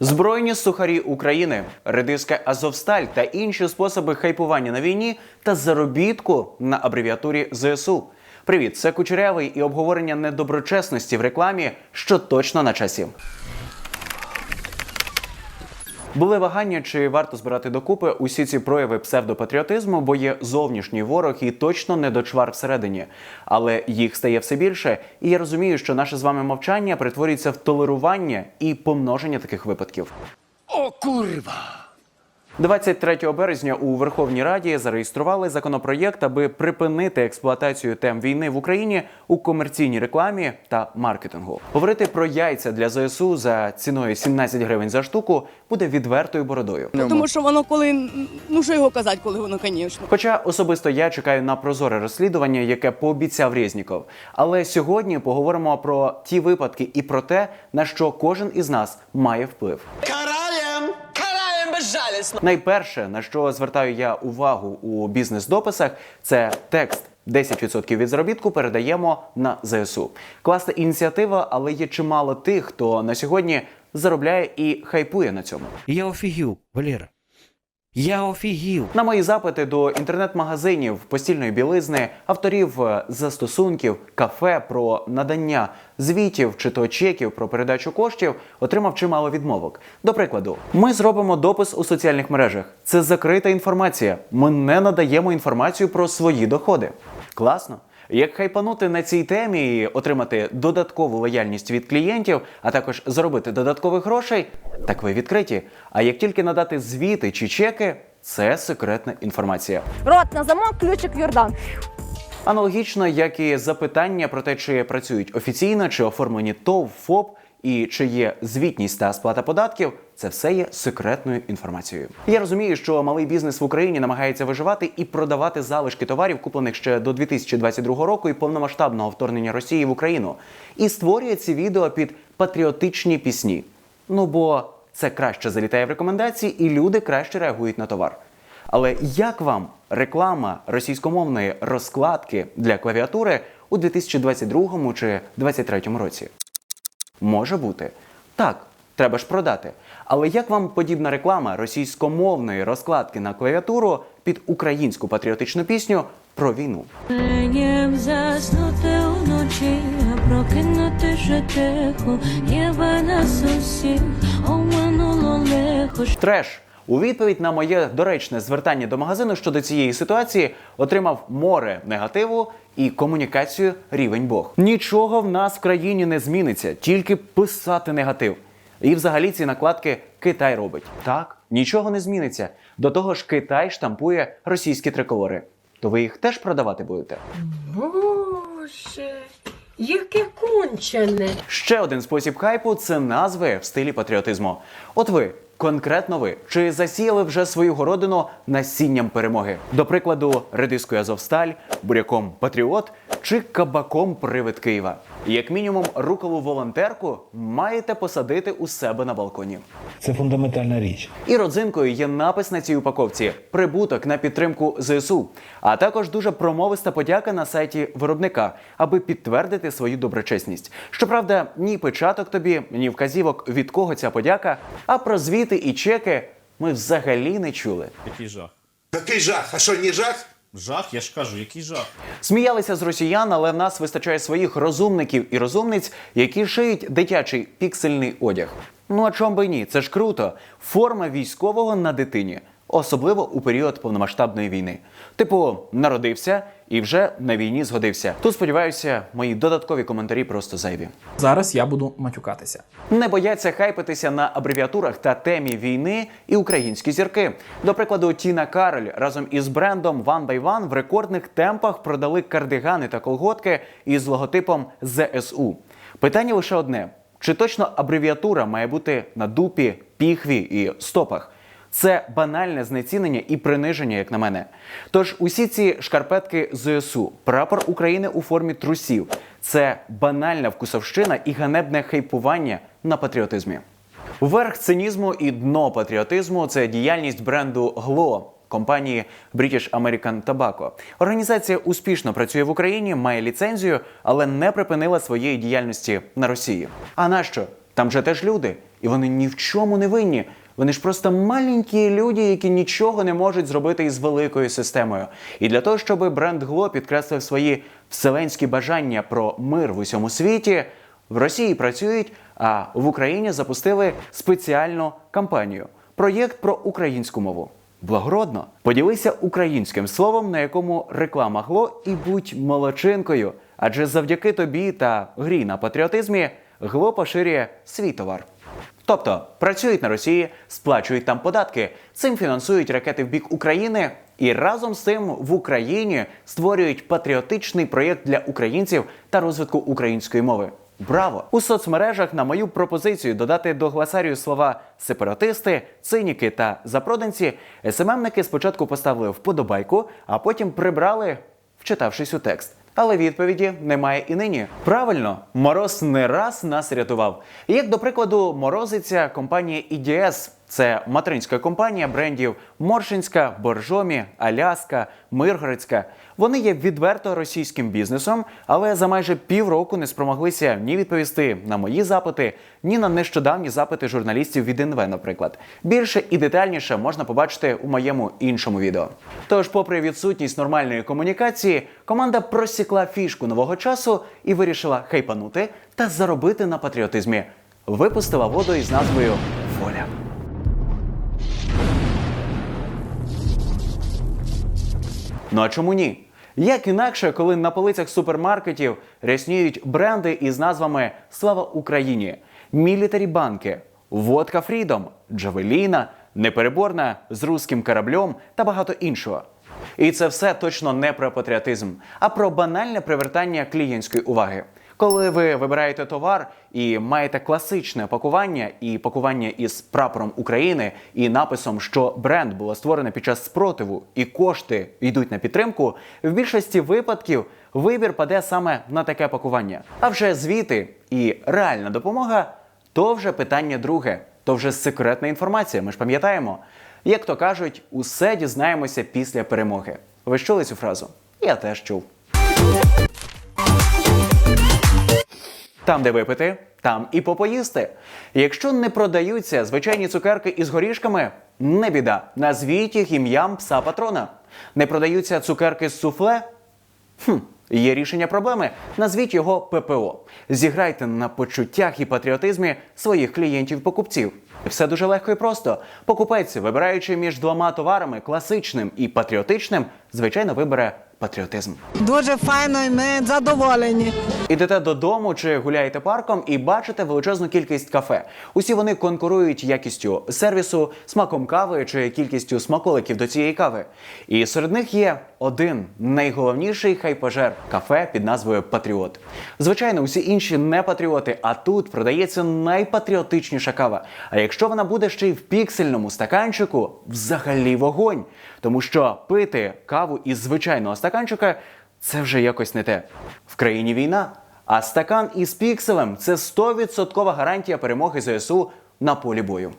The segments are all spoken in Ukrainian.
Збройні сухарі України, редиска Азовсталь та інші способи хайпування на війні та заробітку на абревіатурі ЗСУ. Привіт, це Кучерявий і обговорення недоброчесності в рекламі, що точно на часі. Були вагання, чи варто збирати докупи усі ці прояви псевдопатріотизму, бо є зовнішній ворог і точно не дочвар всередині. Але їх стає все більше, і я розумію, що наше з вами мовчання перетворюється в толерування і помноження таких випадків. О, kurwa! 23 березня у Верховній Раді зареєстрували законопроєкт, аби припинити експлуатацію тем війни в Україні у комерційній рекламі та маркетингу. Говорити про яйця для ЗСУ за ціною 17 гривень за штуку буде відвертою бородою. Тому що воно коли, ну що його казати, коли воно, звісно. Хоча особисто я чекаю на прозоре розслідування, яке пообіцяв Резніков. Але сьогодні поговоримо про ті випадки і про те, на що кожен із нас має вплив. Караєм! Найперше, на що звертаю я увагу у бізнес-дописах, це текст. 10% від заробітку передаємо на ЗСУ. Класна ініціатива, але є чимало тих, хто на сьогодні заробляє і хайпує на цьому. Я офігів, Валера. Я офігів. На мої запити до інтернет-магазинів, постільної білизни, авторів е, застосунків, кафе про надання звітів чи то чеків про передачу коштів отримав чимало відмовок. До прикладу, ми зробимо допис у соціальних мережах. Це закрита інформація. Ми не надаємо інформацію про свої доходи. Класно. Як хайпанути на цій темі і отримати додаткову лояльність від клієнтів, а також заробити додаткових грошей, так ви відкриті. А як тільки надати звіти чи чеки, це секретна інформація. Рот на замок, ключик в Йордан. Аналогічно, як і запитання про те, чи працюють офіційно, чи оформлені ТОВ, ФОП і чи є звітність та сплата податків, це все є секретною інформацією. Я розумію, що малий бізнес в Україні намагається виживати і продавати залишки товарів, куплених ще до 2022 року і повномасштабного вторгнення Росії в Україну, і створює ці відео під патріотичні пісні. Ну бо це краще залітає в рекомендації, і люди краще реагують на товар. Але як вам реклама російськомовної розкладки для клавіатури у 2022 чи 2023 році? Може бути. Так, треба ж продати. Але як вам подібна реклама російськомовної розкладки на клавіатуру під українську патріотичну пісню про війну? Заснути вночі, а прокинути же тихо, єба нас усіх оминуло лихо. Треш. У відповідь на моє доречне звертання до магазину щодо цієї ситуації отримав море негативу і комунікацію рівень Бог. Нічого в нас в країні не зміниться, тільки писати негатив. І взагалі ці накладки Китай робить. Так, нічого не зміниться. До того ж, Китай штампує російські триколори. То ви їх теж продавати будете? Боже, яке кончене. Ще один спосіб хайпу це назви в стилі патріотизму. От ви, конкретно ви, чи засіяли вже свою городину насінням перемоги? До прикладу, редискою Азовсталь, буряком Патріот чи кабаком Привид Києва. Як мінімум, руколу волонтерку маєте посадити у себе на балконі. Це фундаментальна річ. І родзинкою є напис на цій упаковці прибуток на підтримку ЗСУ, а також дуже промовиста подяка на сайті виробника, аби підтвердити свою доброчесність. Щоправда, ні печаток тобі, ні вказівок від кого ця подяка, а про звіти і чеки ми взагалі не чули. Який жах? Який жах? А що, не жах? Жах, я ж кажу, який жах. Сміялися з росіян, але в нас вистачає своїх розумників і розумниць, які шиють дитячий піксельний одяг. Ну а чом би ні? Це ж круто. Форма військового на дитині, особливо у період повномасштабної війни. Типу, народився і вже на війні згодився. Тут сподіваюся, мої додаткові коментарі просто зайві. Зараз я буду матюкатися. Не бояться хайпитися на абревіатурах та темі війни і українські зірки. До прикладу, Тіна Кароль разом із брендом One by One в рекордних темпах продали кардигани та колготки із логотипом ЗСУ. Питання лише одне: чи точно абревіатура має бути на дупі, піхві і стопах? Це банальне знецінення і приниження, як на мене. Тож усі ці шкарпетки ЗСУ, прапор України у формі трусів це банальна вкусовщина і ганебне хайпування на патріотизмі. Верх цинізму і дно патріотизму це діяльність бренду Гло компанії British American Tobacco. Організація успішно працює в Україні, має ліцензію, але не припинила своєї діяльності на Росії. А нащо? Там же теж люди, і вони ні в чому не винні. Вони ж просто маленькі люди, які нічого не можуть зробити із великою системою. І для того, щоб бренд Гло підкреслив свої вселенські бажання про мир в усьому світі, в Росії працюють, а в Україні запустили спеціальну кампанію проєкт про українську мову. Благородно поділися українським словом, на якому реклама гло, і будь молодчинкою. Адже завдяки тобі та грі на патріотизмі гло поширює свій товар. Тобто працюють на Росії, сплачують там податки, цим фінансують ракети в бік України, і разом з цим в Україні створюють патріотичний проєкт для українців та розвитку української мови. Браво! У соцмережах на мою пропозицію додати до гласарію слова сепаратисти, циніки та запроданці. СММники спочатку поставили вподобайку, а потім прибрали, вчитавшись у текст. Але відповіді немає і нині. Правильно, мороз не раз нас рятував. Як до прикладу, морозиться компанія EDS. Це материнська компанія брендів Моршинська, Боржомі, Аляска, Миргородська. Вони є відверто російським бізнесом, але за майже півроку не спромоглися ні відповісти на мої запити, ні на нещодавні запити журналістів від НВ, наприклад. Більше і детальніше можна побачити у моєму іншому відео. Тож, попри відсутність нормальної комунікації, команда просікла фішку нового часу і вирішила хайпанути та заробити на патріотизмі. Випустила воду із назвою Воля. Ну а чому ні? Як інакше, коли на полицях супермаркетів рясніють бренди із назвами Слава Україні, Мілітарі банки, Водка Фрідом, Джавеліна, Непереборна з руським кораблем та багато іншого. І це все точно не про патріотизм, а про банальне привертання клієнтської уваги. Коли ви вибираєте товар і маєте класичне пакування і пакування із прапором України і написом, що бренд було створене під час спротиву і кошти йдуть на підтримку, в більшості випадків вибір паде саме на таке пакування. А вже звіти і реальна допомога то вже питання друге, то вже секретна інформація. Ми ж пам'ятаємо. Як то кажуть, усе дізнаємося після перемоги. Ви ж чули цю фразу? Я теж чув. Там, де випити, там і попоїсти. Якщо не продаються звичайні цукерки із горішками, не біда. Назвіть їх ім'ям пса патрона. Не продаються цукерки з суфле? Хм, є рішення проблеми. Назвіть його ППО. Зіграйте на почуттях і патріотизмі своїх клієнтів-покупців. Все дуже легко і просто. Покупець, вибираючи між двома товарами класичним і патріотичним, звичайно, вибере патріотизм. Дуже файно і ми задоволені. Ідете додому чи гуляєте парком і бачите величезну кількість кафе. Усі вони конкурують якістю сервісу, смаком кави чи кількістю смаколиків до цієї кави. І серед них є один найголовніший хайпажер кафе під назвою Патріот. Звичайно, усі інші не патріоти, а тут продається найпатріотичніша кава. А якщо вона буде ще й в піксельному стаканчику, взагалі вогонь. Тому що пити каву із звичайного стаканчика це вже якось не те. В країні війна. А стакан із пікселем це 100% гарантія перемоги ЗСУ на полі бою.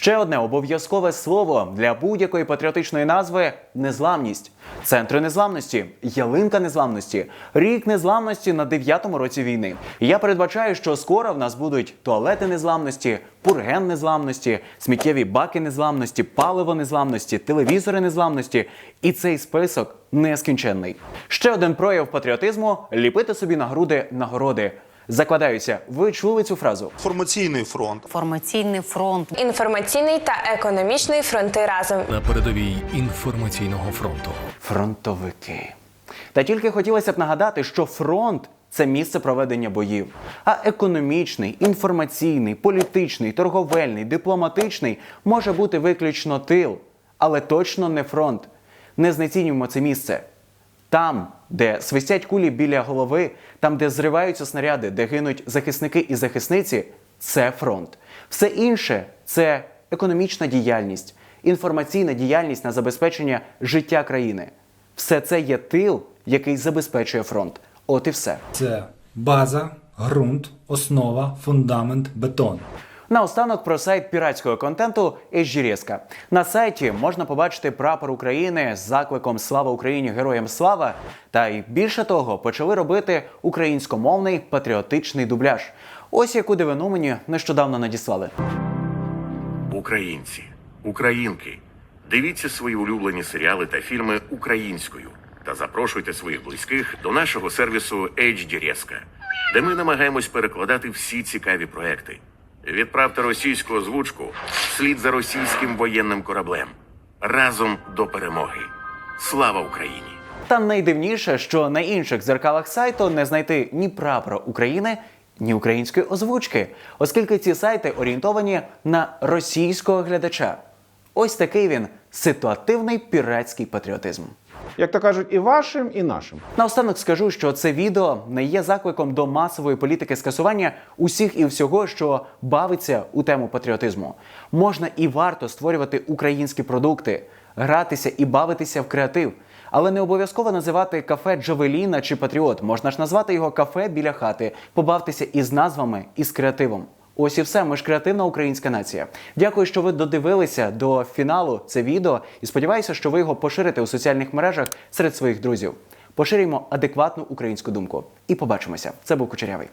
Ще одне обов'язкове слово для будь-якої патріотичної назви незламність. Центри незламності, ялинка незламності, рік незламності на дев'ятому році війни. Я передбачаю, що скоро в нас будуть туалети незламності, пурген незламності, сміттєві баки незламності, паливо незламності, телевізори незламності. І цей список нескінченний. Ще один прояв патріотизму ліпити собі на груди нагороди. Закладаюся, ви чули цю фразу? Формаційний фронт. Формаційний фронт. Інформаційний та економічний фронти разом. На передовій інформаційного фронту. Фронтовики. Та тільки хотілося б нагадати, що фронт це місце проведення боїв. А економічний, інформаційний, політичний, торговельний, дипломатичний може бути виключно тил, але точно не фронт. Не знецінюємо це місце. Там, де свистять кулі біля голови, там, де зриваються снаряди, де гинуть захисники і захисниці, це фронт. Все інше це економічна діяльність, інформаційна діяльність на забезпечення життя країни. Все це є тил, який забезпечує фронт. От і все. Це база, ґрунт, основа, фундамент, бетон. Наостанок про сайт піратського контенту HGRESKA. На сайті можна побачити прапор України з закликом Слава Україні! Героям слава! Та й більше того, почали робити українськомовний патріотичний дубляж. Ось яку дивину мені нещодавно надіслали. Українці, українки, дивіться свої улюблені серіали та фільми українською та запрошуйте своїх близьких до нашого сервісу HDRESKA, де ми намагаємось перекладати всі цікаві проекти. Відправте російську озвучку вслід за російським воєнним кораблем. Разом до перемоги. Слава Україні! Та найдивніше, що на інших зеркалах сайту не знайти ні прапора України, ні української озвучки, оскільки ці сайти орієнтовані на російського глядача. Ось такий він ситуативний піратський патріотизм. Як то кажуть, і вашим, і нашим. Наостанок скажу, що це відео не є закликом до масової політики скасування усіх і всього, що бавиться у тему патріотизму. Можна і варто створювати українські продукти, гратися і бавитися в креатив. Але не обов'язково називати кафе Джавеліна чи Патріот. Можна ж назвати його кафе біля хати, побавтеся із назвами і з креативом. Ось і все. Ми ж креативна українська нація. Дякую, що ви додивилися до фіналу це відео і сподіваюся, що ви його поширите у соціальних мережах серед своїх друзів. Поширюємо адекватну українську думку. І побачимося. Це був Кучерявий.